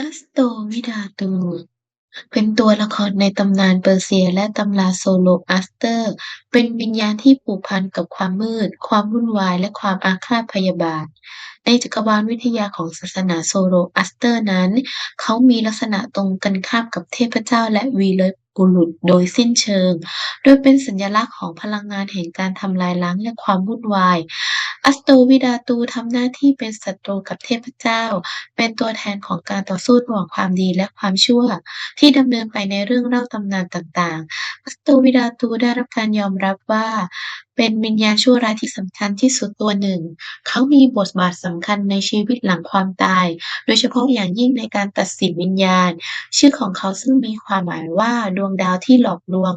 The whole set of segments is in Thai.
อัสโตวิดาตู เป็นตัวละครในตำนานเปอร์เซียและตำราโซโลอัสเตอร์ เป็นวิญญาณที่ผูกพันกับความมืด ความวุ่นวาย และความอาฆาตพยาบาท ในจักรวาลวิทยาของศาสนาโซโลอัสเตอร์นั้น เขามีลักษณะตรงกันข้ามกับเทพเจ้าและวีรบุรุษโดยสิ้นเชิง โดยเป็นสัญลักษณ์ของพลังงานแห่งการทำลายล้างและความวุ่นวาย อัสโตวิดาตูทำหน้าที่เป็นศัตรูกับเทพเจ้า เป็นตัวแทนของการต่อสู้ระหว่างความดีและความชั่ว ที่ดำเนินไปในเรื่องเล่าตำนานต่างๆ อัสโตวิดาตูได้รับการยอมรับว่า เป็นวิญญาณชั่วร้ายที่สำคัญที่สุดตัวหนึ่ง เขามีบทบาทสำคัญในชีวิตหลังความตาย โดยเฉพาะอย่างยิ่งในการตัดสินวิญญาณ ชื่อของเขาซึ่งมีความหมายว่าดวงดาวที่หลอกลวง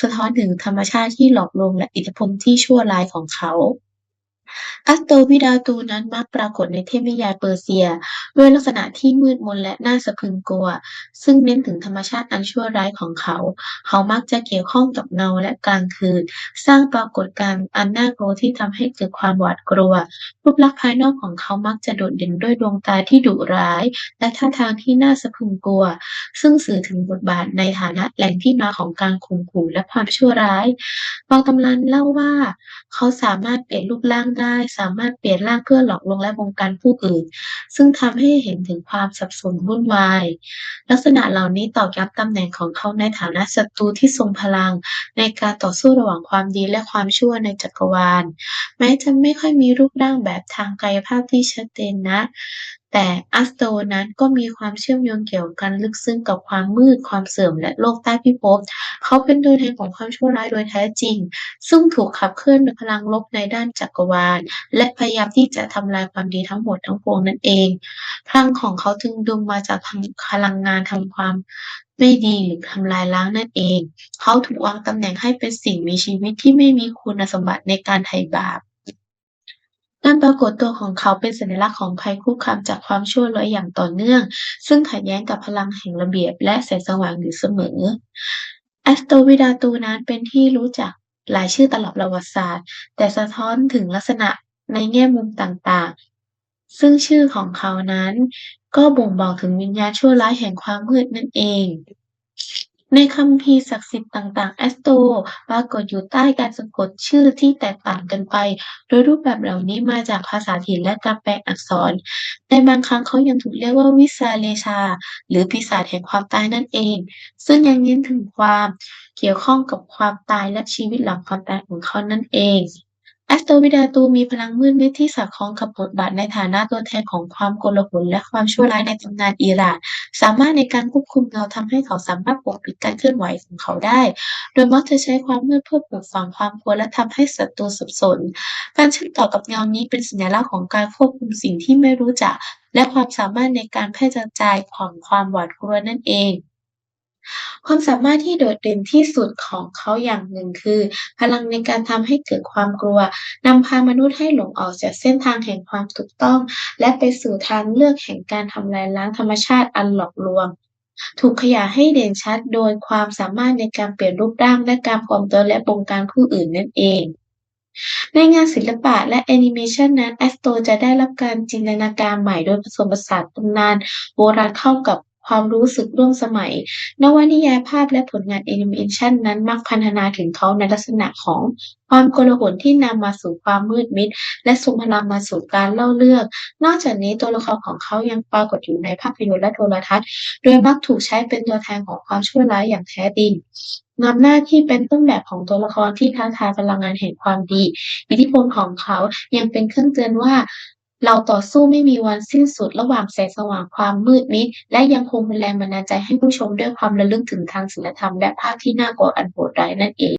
สะท้อนถึงธรรมชาติที่หลอกลวงและอิทธิพลที่ชั่วร้ายของเขา อัสโตวิดาตูนั้นมักปรากฏในเทพนิยายเปอร์เซีย ด้วยลักษณะที่มืดมนและน่าสะพรึงกลัว ซึ่งเน้นถึงธรรมชาติอันชั่วร้ายของเขา เขามักจะเกี่ยวข้องกับเงาและกลางคืน สร้างปรากฏการณ์อันน่ากลัวที่ทำให้เกิดความหวาดกลัว รูปลักษณ์ภายนอกของเขามักจะโดดเด่นด้วยดวงตาที่ดุร้าย และท่าทางที่น่าสะพรึงกลัว ซึ่งสื่อถึงบทบาทในฐานะแหล่งที่มาของการข่มขู่และความชั่วร้าย บางตำราเล่าว่า เขาสามารถเปลี่ยนรูปร่างได้ สามารถเปลี่ยนร่างเพื่อหลอกลวงและบงการผู้อื่น ซึ่งทำใให้เห็นถึงความสับสนวุ่นวาย ลักษณะเหล่านี้ตอกย้ำตำแหน่งของเขาในฐานะศัตรูที่ทรงพลัง ในการต่อสู้ระหว่างความดีและความชั่วในจักรวาล แม้จะไม่ค่อยมีรูปร่างแบบทางกายภาพที่ชัดเจนนะ แต่อัสโตนั้นก็มีความเชื่อมโยงเกี่ยวกันลึกซึ้งกับความมืด ความเสื่อมและโลกใต้พิภพ เขาเป็นตัวแทนของความชั่วร้ายโดยแท้จริง ซึ่งถูกขับเคลื่อนโดยพลังลบในด้านจักรวาล และพยายามที่จะทำลายความดีทั้งหมดทั้งปวงนั่นเอง พลังของเขาจึงดึงมาจากพลังงานทำความไม่ดีหรือทำลายล้างนั่นเอง เขาถูกวางตำแหน่งให้เป็นสิ่งมีชีวิตที่ไม่มีคุณสมบัติในการไถ่บาป ปรากฏตัวของเขาเป็นสัญลักษณ์ของภัยคุกคามจากความชั่วร้ายอย่างต่อเนื่อง ซึ่งขัดแย้งกับพลังแห่งระเบียบและแสงสว่างอยู่เสมออัสโตวิดาตูนั้นเป็นที่รู้จักหลายชื่อตลอดประวัติศาสตร์ แต่สะท้อนถึงลักษณะในแง่มุมต่างๆ ซึ่งชื่อของเขานั้น ก็บ่งบอกถึงวิญญาณชั่วร้ายแห่งความมืดนั่นเอง ในคัมภีร์ศักดิ์สิทธิ์ต่าง ๆ แอสโตปรากฏอยู่ใต้การสะกดชื่อที่แตกต่างกันไป โดยรูปแบบเหล่านี้มาจากภาษาถิ่นและการแปลอักษร ในบางครั้งเขายังถูกเรียกว่าวิสาเลชา หรือปีศาจแห่งความตายนั่นเอง ซึ่งยังเน้นถึงความเกี่ยวข้องกับความตายและชีวิตหลังความตายของเขานั่นเอง แอสโตวิดาตูมีพลังมืดมิดที่สอดคล้องกับบทบาทในฐานะตัวแทนของความโกลาหลและความชั่วร้ายในตำนานอิหร่าน สามารถในการควบคุมเงาทำให้เขาสามารถปกปิดการเคลื่อนไหวของเขาได้ โดยมักจะใช้ความมืดเพื่อปลุกฝังความกลัวและทำให้ศัตรูสับสน การเชื่อมต่อกับเงานี้เป็นสัญลักษณ์ของการควบคุมสิ่งที่ไม่รู้จัก และความสามารถในการแพร่กระจายของความหวาดกลัวนั่นเอง ความสามารถที่โดดเด่นที่สุดของเขาอย่างหนึ่งคือ พลังในการทำให้เกิดความกลัว นำพามนุษย์ให้หลงออกจากเส้นทางแห่งความถูกต้อง และไปสู่ทางเลือกแห่งการทำลายล้างธรรมชาติอันหลอกลวง ถูกขยายให้เด่นชัดโดยความสามารถในการเปลี่ยนรูปร่างและการปลอมตัวและบงการผู้อื่นนั่นเองในงานศิลปะและแอนิเมชันนั้นแอสโตจะได้รับการจินตนาการใหม่โดยผสมผสานตำนานโบราณเข้ากับ ความรู้สึกร่วมสมัย นวนิยายภาพและผลงานแอนิเมชันนั้นมักพรรณนาถึงเขาในลักษณะของความโกลาหลที่นำมาสู่ความมืดมิด และทรงพลังมาสู่การเล่าเรื่อง นอกจากนี้ตัวละครของเขายังปรากฏอยู่ในภาพยนตร์และโทรทัศน์ โดยมักถูกใช้เป็นตัวแทนของความชั่วร้ายอย่างแท้จริงนำหน้าที่เป็นต้นแบบของตัวละครที่ท้าทายพลังงานแห่งความดี อิทธิพลของเขายังเป็นเครื่องเตือนว่า เราต่อสู้ไม่มีวันสิ้นสุดระหว่างแสงสว่างความมืดมิดและยังคงเป็นแรงบันดาลใจให้ผู้ชมด้วยความระลึกถึงทางศีลธรรมและภาพที่น่ากลัวอันโหดร้ายนั่นเอง